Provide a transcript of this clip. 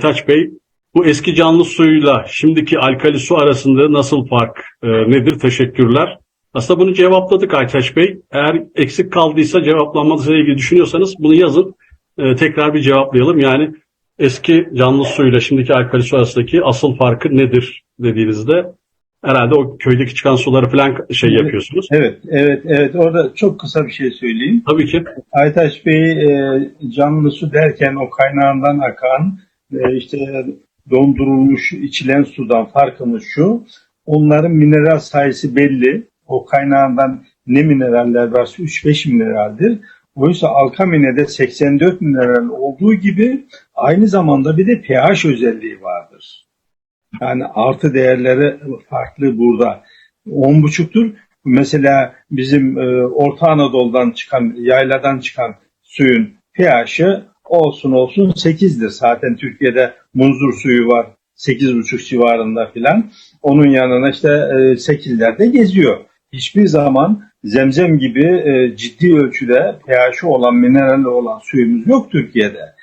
Taç Bey, bu eski canlı suyla şimdiki alkali su arasında nasıl fark e, nedir? Teşekkürler. Aslında bunu cevapladık Aytaç Bey. Eğer eksik kaldıysa cevaplanmasıyla ilgili düşünüyorsanız bunu yazın. E, tekrar bir cevaplayalım. Yani eski canlı suyla şimdiki alkali su arasındaki asıl farkı nedir dediğinizde herhalde o köydeki çıkan suları falan şey Evet. yapıyorsunuz. Evet, evet, evet. Orada çok kısa bir şey söyleyeyim. Tabii ki. Aytaç Bey e, canlı su derken o kaynağından akan e, işte dondurulmuş içilen sudan farkımız şu. Onların mineral sayısı belli. O kaynağından ne mineraller varsa 3-5 mineraldir. Oysa Alkamine'de 84 mineral olduğu gibi aynı zamanda bir de pH özelliği vardır. Yani artı değerleri farklı burada. 10,5'tur. Mesela bizim e, Orta Anadolu'dan çıkan, yayladan çıkan suyun pH'i olsun olsun 8'dir. Zaten Türkiye'de munzur suyu var 8,5 civarında filan. Onun yanına işte e, 8'lerde geziyor. Hiçbir zaman zemzem gibi e, ciddi ölçüde pH'i olan, mineralli olan suyumuz yok Türkiye'de.